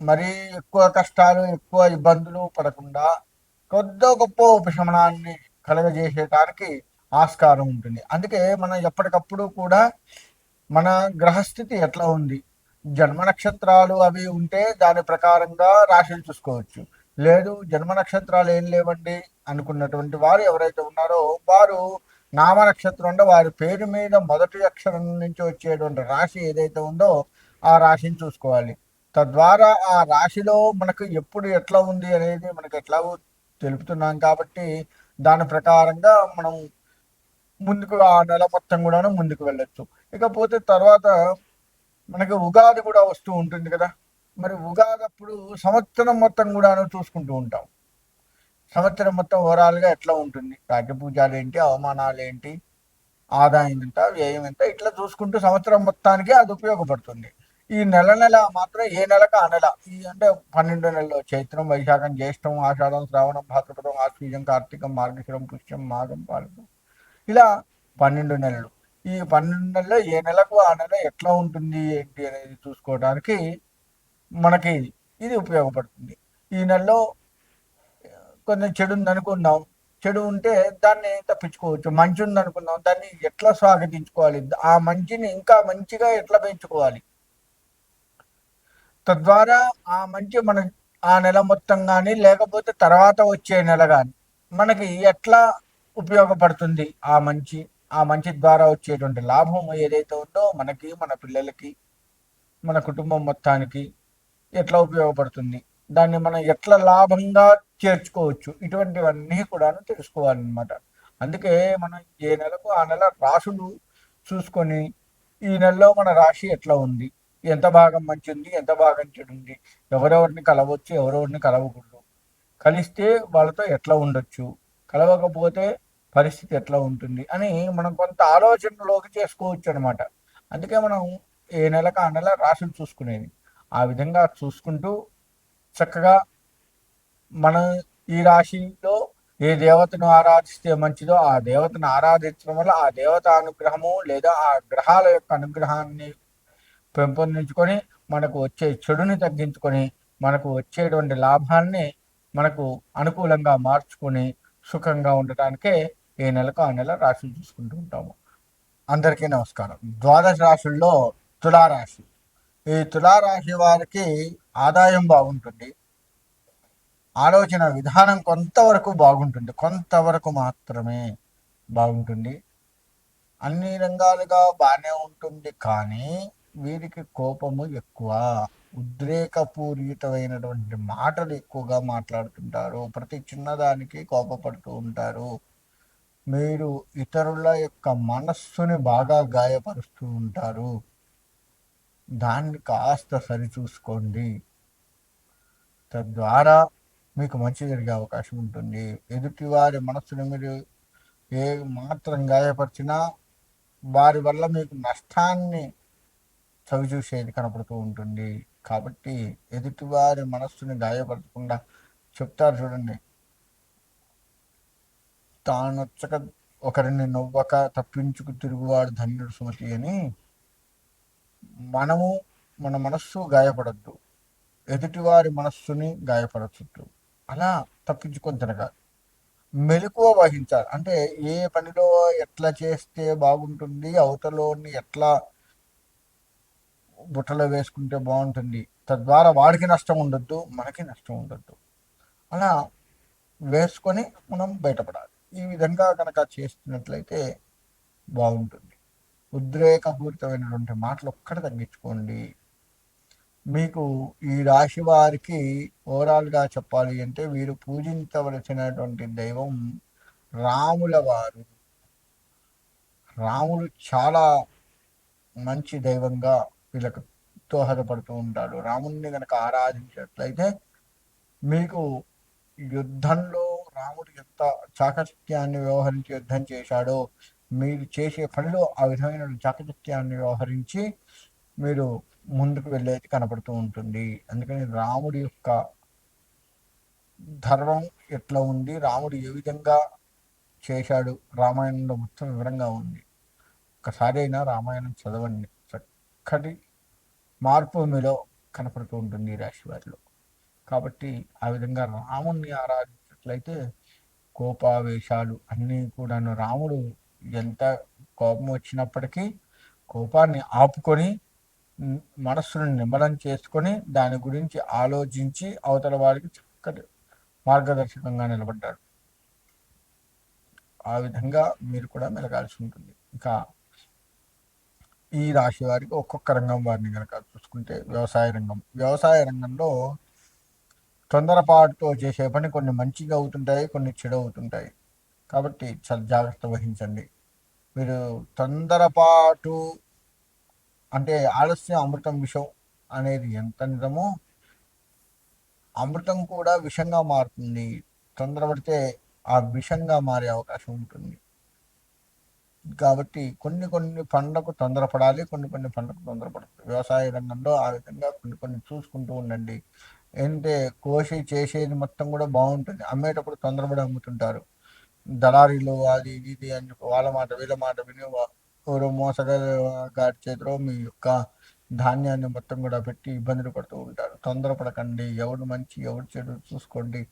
మరీ ఎక్కువ కష్టాలు ఎక్కువ ఇబ్బందులు పడకుండా కొద్ది గొప్ప ఉపశమనాన్ని కలగజేసేటానికి ఆస్కారం ఉంటుంది. అందుకే మనం ఎప్పటికప్పుడు కూడా మన గ్రహస్థితి ఎట్లా ఉంది? జన్మ నక్షత్రాలు అవి ఉంటే దాని ప్రకారంగా రాశులు చూసుకోవచ్చు. లేదు జన్మ నక్షత్రాలు ఏం లేవండి అనుకున్నటువంటి వారు ఎవరైతే ఉన్నారో వారు నామ నక్షత్రం అంటే వారి పేరు మీద మొదటి అక్షరం నుంచి వచ్చేటువంటి రాశి ఏదైతే ఉందో ఆ రాశిని చూసుకోవాలి. తద్వారా ఆ రాశిలో మనకు ఎప్పుడు ఎట్లా ఉంది అనేది మనకు ఎట్లాగో తెలుపుతున్నాం కాబట్టి దాని ప్రకారంగా మనం ముందుకు ఆ నెల మొత్తం కూడాను ముందుకు వెళ్ళొచ్చు. ఇకపోతే తర్వాత మనకి ఉగాది కూడా వస్తూ ఉంటుంది కదా. మరి ఉగాది అప్పుడు సంవత్సరం మొత్తం కూడాను చూసుకుంటూ ఉంటాం. సంవత్సరం మొత్తం ఓవరాల్గా ఎట్లా ఉంటుంది? రాజ్యపూజాలు ఏంటి? అవమానాలు ఏంటి? ఆదాయం ఎంత? వ్యయం ఎంత? ఇట్లా చూసుకుంటూ సంవత్సరం మొత్తానికి అది ఉపయోగపడుతుంది. ఈ నెల నెల మాత్రం ఏ నెలకు ఆ నెల. ఈ అంటే పన్నెండు నెలలు చైత్రం వైశాఖం జ్యేష్టం ఆషాఢం శ్రావణం భాద్రపదం ఆశ్వీజం కార్తీకం మార్గశిరం పుష్యం మాఘం పాలకం ఇలా పన్నెండు నెలలు. ఈ పన్నెండు నెలల్లో ఏ నెలకు ఆ నెల ఎట్లా ఉంటుంది ఏంటి అనేది చూసుకోవడానికి మనకి ఇది ఉపయోగపడుతుంది. ఈ నెలలో కొంచెం చెడు ఉంది చెడు ఉంటే దాన్ని తప్పించుకోవచ్చు. మంచి ఉంది అనుకుందాం దాన్ని ఎట్లా స్వాగతించుకోవాలి? ఆ మంచిని ఇంకా మంచిగా ఎట్లా పెంచుకోవాలి? తద్వారా ఆ మంచి మన ఆ నెల మొత్తం కానీ లేకపోతే తర్వాత వచ్చే నెల కానీ మనకి ఎట్లా ఉపయోగపడుతుంది ఆ మంచి ఆ మంచి ద్వారా వచ్చేటువంటి లాభం ఏదైతే ఉందో మనకి మన పిల్లలకి మన కుటుంబం మొత్తానికి ఎట్లా ఉపయోగపడుతుంది దాన్ని మనం ఎట్లా లాభంగా చేర్చుకోవచ్చు ఇటువంటివన్నీ కూడా తెలుసుకోవాలన్నమాట. అందుకే మనం ఏ నెలకు ఆ నెల రాసులు చూసుకొని ఈ నెలలో మన రాశి ఎట్లా ఉంది ఎంత భాగం మంచి ఉంది ఎంత భాగం చెడు ఉంది ఎవరెవరిని కలవచ్చు ఎవరెవరిని కలవకూడదు. కలిస్తే వాళ్ళతో ఎట్లా ఉండొచ్చు? కలవకపోతే పరిస్థితి ఎట్లా ఉంటుంది? అని మనం కొంత ఆలోచనలోకి చేసుకోవచ్చు అనమాట అందుకే మనం ఏ నెలకు ఆ నెల రాసులు చూసుకునేది. ఆ విధంగా చూసుకుంటూ చక్కగా మన ఈ రాశిలో ఏ దేవతను ఆరాధిస్తే మంచిదో ఆ దేవతను ఆరాధించడం వల్ల ఆ దేవత అనుగ్రహము లేదా ఆ గ్రహాల యొక్క అనుగ్రహాన్ని పెంపొందించుకొని మనకు వచ్చే చెడుని తగ్గించుకొని మనకు వచ్చేటువంటి లాభాన్ని మనకు అనుకూలంగా మార్చుకొని సుఖంగా ఉండటానికే ఏ నెలకు ఆ నెల రాశులు చూసుకుంటూ ఉంటాము. అందరికీ నమస్కారం. ద్వాదశ రాశుల్లో తులారాశి. ఈ తులారాశి వారికి ఆదాయం బాగుంటుంది. ఆలోచన విధానం కొంతవరకు బాగుంటుంది. కొంతవరకు మాత్రమే బాగుంటుంది. అన్ని రంగాలుగా బాగానే ఉంటుంది కానీ వీరికి కోపము ఎక్కువ. ఉద్రేకపూరితమైనటువంటి మాటలు ఎక్కువగా మాట్లాడుతుంటారు. ప్రతి చిన్నదానికి కోపపడుతూ ఉంటారు. మీరు ఇతరుల యొక్క మనస్సుని బాగా గాయపరుస్తూ ఉంటారు. దాన్ని కాస్త సరిచూసుకోండి. తద్వారా మీకు మంచి జరిగే అవకాశం ఉంటుంది. ఎదుటివారి మనస్సుని మీరు ఏ మాత్రం గాయపరిచినా వారి వల్ల మీకు నష్టాన్ని చవిచూసేది కనపడుతూ ఉంటుంది. కాబట్టి ఎదుటివారి మనస్సుని గాయపరచకుండా చెప్తారు చూడండి. తానొచ్చక ఒకరిని నవ్వక తప్పించుకు తిరుగువాడు ధన్యుడు సుమతి అని మనము మన మనస్సు గాయపడద్దు. ఎదుటివారి మనస్సుని గాయపరచద్దు. అలా తప్పించుకొని తినగాలి మెలకువ వహించాలి. అంటే ఏ పనిలో ఎట్లా చేస్తే బాగుంటుంది అవతలోని ఎట్లా బుట్టలో వేసుకుంటే బాగుంటుంది. తద్వారా వాడికి నష్టం ఉండొద్దు మనకి నష్టం ఉండొద్దు. అలా వేసుకొని మనం బయటపడాలి. ఈ విధంగా కనుక చేస్తున్నట్లయితే బాగుంటుంది. ఉద్రేకపూరితమైనటువంటి మాటలు ఒక్కటి తగ్గించుకోండి. మీకు ఈ రాశి వారికి ఓవరాల్గా చెప్పాలి అంటే వీరు పూజించవలసినటువంటి దైవం రాముల వారు. రాములు చాలా మంచి దైవంగా వీళ్ళకు దోహదపడుతూ ఉంటాడు. రాముడిని కనుక ఆరాధించినట్లయితే మీకు యుద్ధంలో రాముడు ఎంత చాకచక్యాన్ని వ్యవహరించి యుద్ధం చేశాడో మీరు చేసే పనిలో ఆ విధమైన చాకచక్యాన్ని వ్యవహరించి మీరు ముందుకు వెళ్ళేది కనపడుతూ ఉంటుంది. అందుకని రాముడి యొక్క ధర్మం ఎట్లా ఉంది? రాముడు ఏ విధంగా చేశాడు? రామాయణంలో మొత్తం వివరంగా ఉంది. ఒకసారి అయినా రామాయణం చదవండి. చక్కటి మార్పు మీలో కనపడుతూ ఉంటుంది ఈ రాశి వారిలో. కాబట్టి ఆ విధంగా రాముణ్ణి ఆరాధించినట్లయితే కోపావేశాలు అన్నీ కూడాను రాముడు ఎంత కోపం వచ్చినప్పటికీ కోపాన్ని ఆపుకొని మనస్సును నిమ్మలం చేసుకొని దాని గురించి ఆలోచించి అవతల వారికి చక్కటి మార్గదర్శకంగా నిలబడ్డాడు. ఆ విధంగా మీరు కూడా మెలగాల్సి ఉంటుంది. ఇంకా ఈ రాశి వారికి ఒక్కొక్క రంగం వారిని కనుక చూసుకుంటే వ్యవసాయ రంగం. వ్యవసాయ రంగంలో తొందరపాటుతో చేసే పని కొన్ని మంచిగా అవుతుంటాయి కొన్ని చెడు అవుతుంటాయి. కాబట్టి చాలా జాగ్రత్త వహించండి. మీరు తొందరపాటు అంటే ఆలస్యం అమృతం విషం అనేది ఎంత నిజమో అమృతం కూడా విషంగా మారుతుంది. తొందరపడితే ఆ విషంగా మారే అవకాశం ఉంటుంది. కాబట్టి కొన్ని కొన్ని పండ్లకు తొందరపడాలి కొన్ని కొన్ని పండ్లకు తొందరపడాలి వ్యవసాయ రంగంలో ఆ విధంగా కొన్ని కొన్ని చూసుకుంటూ ఉండండి. ఏంటంటే కోసి చేసేది మొత్తం కూడా బాగుంటుంది. అమ్మేటప్పుడు తొందరపడి అమ్ముతుంటారు. దళారీలు అది ఇది అని చెప్పి వాళ్ళ మాట వీళ్ళ మాట విని ఎవరో మోసగాడి చేతిలో మీ యొక్క ధాన్యాన్ని మొత్తం కూడా పెట్టి ఇబ్బందులు పడుతూ ఉంటారు. తొందరపడకండి. ఎవడు మంచి ఎవడు చెడు చూసుకోండి.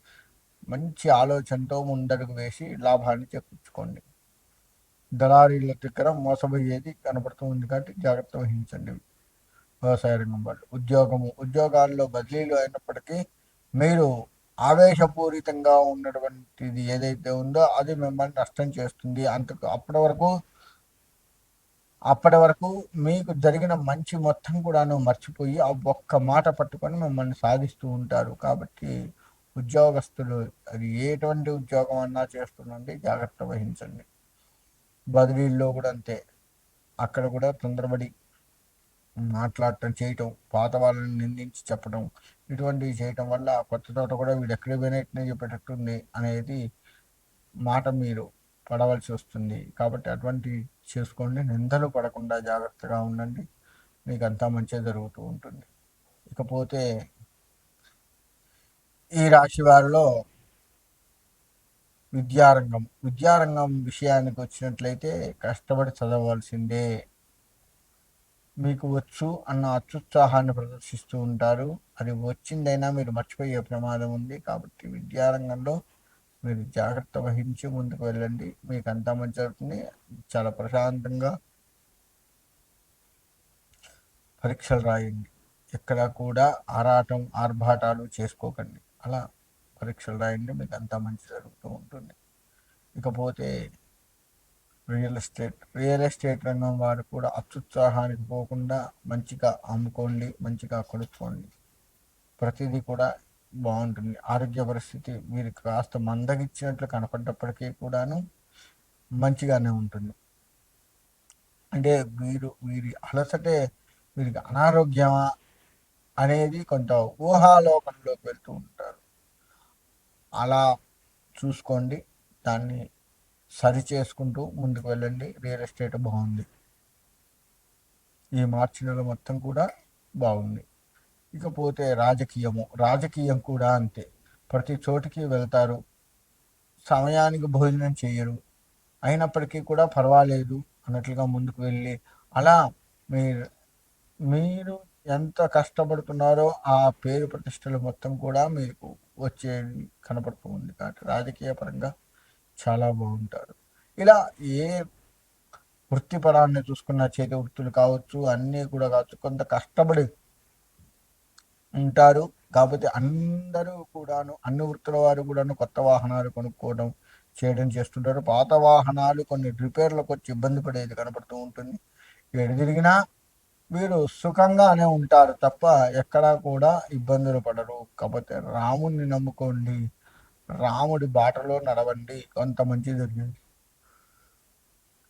మంచి ఆలోచనతో ముందడుగు వేసి లాభాన్ని చేకూర్చుకోండి. దళారీల దగ్గర మోసపోయేది కనబడుతుంది కాబట్టి జాగ్రత్త వహించండి. వ్యవసాయ రంగం వాళ్ళు ఉద్యోగము ఉద్యోగాల్లో బదిలీలు అయినప్పటికీ మీరు ఆవేశపూరితంగా ఉన్నటువంటిది ఏదైతే ఉందో అది మిమ్మల్ని నష్టం చేస్తుంది. అంతకు అప్పటి వరకు అప్పటి వరకు మీకు జరిగిన మంచి మొత్తం కూడాను మర్చిపోయి ఆ ఒక్క మాట పట్టుకొని మిమ్మల్ని సాధిస్తూ ఉంటారు. కాబట్టి ఉద్యోగస్తులు అది ఎటువంటి ఉద్యోగం అన్నా చేస్తుందండి జాగ్రత్త వహించండి. బదిలీల్లో కూడా అంతే. అక్కడ కూడా తొందరపడి మాట్లాడటం చేయటం పాత వాళ్ళని నిందించి చెప్పడం ఇటువంటివి చేయటం వల్ల కొత్త తోట కూడా వీడు ఎక్కడ పోయినట్టునే చెప్పేటట్టుంది అనేది మాట మీరు పడవలసి వస్తుంది. కాబట్టి అటువంటి చేసుకోండి. నిందలు పడకుండా జాగ్రత్తగా ఉండండి. మీకు అంతా మంచిగా జరుగుతూ ఉంటుంది. ఇకపోతే ఈ రాశి వారిలో విద్యారంగం. విద్యారంగం విషయానికి వచ్చినట్లయితే కష్టపడి చదవాల్సిందే. మీకు వచ్చు అన్న అత్యుత్సాహాన్ని ప్రదర్శిస్తూ ఉంటారు. అది వచ్చిందైనా మీరు మర్చిపోయే ప్రమాదం ఉంది. కాబట్టి విద్యారంగంలో మీరు జాగ్రత్త వహించి ముందుకు వెళ్ళండి. మీకు అంతా మంచి జరుగుతుంది. చాలా ప్రశాంతంగా పరీక్షలు రాయండి. ఎక్కడ కూడా ఆరాటం ఆర్భాటాలు చేసుకోకండి. అలా పరీక్షలు రాయండి మీకు అంతా మంచి జరుగుతూ ఉంటుంది. ఇకపోతే రియల్ ఎస్టేట్ రియల్ ఎస్టేట్ రంగం వారు కూడా అత్యుత్సాహానికి పోకుండా మంచిగా అమ్ముకోండి మంచిగా కొనుక్కోండి. ప్రతిదీ కూడా బాగుంటుంది. ఆరోగ్య పరిస్థితి వీరికి కాస్త మందగిచ్చినట్లు కనపడ్డప్పటికీ కూడాను మంచిగానే ఉంటుంది. అంటే వీరు వీరి అలసటే వీరికి అనారోగ్యమా అనేది కొంత ఊహాలోకంలోకి వెళ్తూ ఉంటారు. అలా చూసుకోండి. దాన్ని సరి చేసుకుంటూ ముందుకు వెళ్ళండి. రియల్ ఎస్టేట్ బాగుంది. ఈ మార్చి నెల మొత్తం కూడా బాగుంది. ఇకపోతే రాజకీయము. రాజకీయం కూడా అంతే. ప్రతి చోటికి వెళ్తారు. సమయానికి భోజనం చేయరు. అయినప్పటికీ కూడా పర్వాలేదు అన్నట్లుగా ముందుకు వెళ్ళి అలా మీరు మీరు ఎంత కష్టపడుతున్నారో ఆ పేరు ప్రతిష్టలు మొత్తం కూడా మీకు వచ్చే కనపడుతుంది కాబట్టి రాజకీయ పరంగా చాలా బాగుంటారు. ఇలా ఏ వృత్తిపరాన్ని చూసుకున్న చేతి వృత్తులు కావచ్చు అన్నీ కూడా కావచ్చు కొంత కష్టపడి ఉంటారు. కాకపోతే అందరూ కూడాను అన్ని వృత్తుల వారు కూడాను కొత్త వాహనాలు కొనుక్కోవడం చేయడం చేస్తుంటారు. పాత వాహనాలు కొన్ని రిపేర్లకు వచ్చి ఇబ్బంది పడేది కనపడుతూ ఉంటుంది. ఎడు తిరిగినా వీరు సుఖంగానే ఉంటారు తప్ప ఎక్కడా కూడా ఇబ్బందులు పడరు. కాకపోతే రాముణ్ణి నమ్ముకోండి. రాముడి బాటలో నడవండి. కొంత మంచి జరిగేది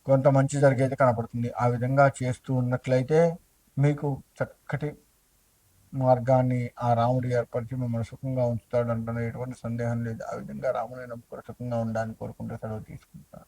కొంత మంచి జరిగేది కనపడుతుంది. ఆ విధంగా చేస్తూ ఉన్నట్లయితే మీకు చక్కటి మార్గాన్ని ఆ రాముడు ఏర్పరిచి మిమ్మల్ని సుఖంగా ఉంచుతాడు అంటే ఎటువంటి సందేహం లేదు. ఆ విధంగా రాముని నమ్ముకొని సుఖంగా ఉండాలని కోరుకుంటూ సెలవు తీసుకుంటాను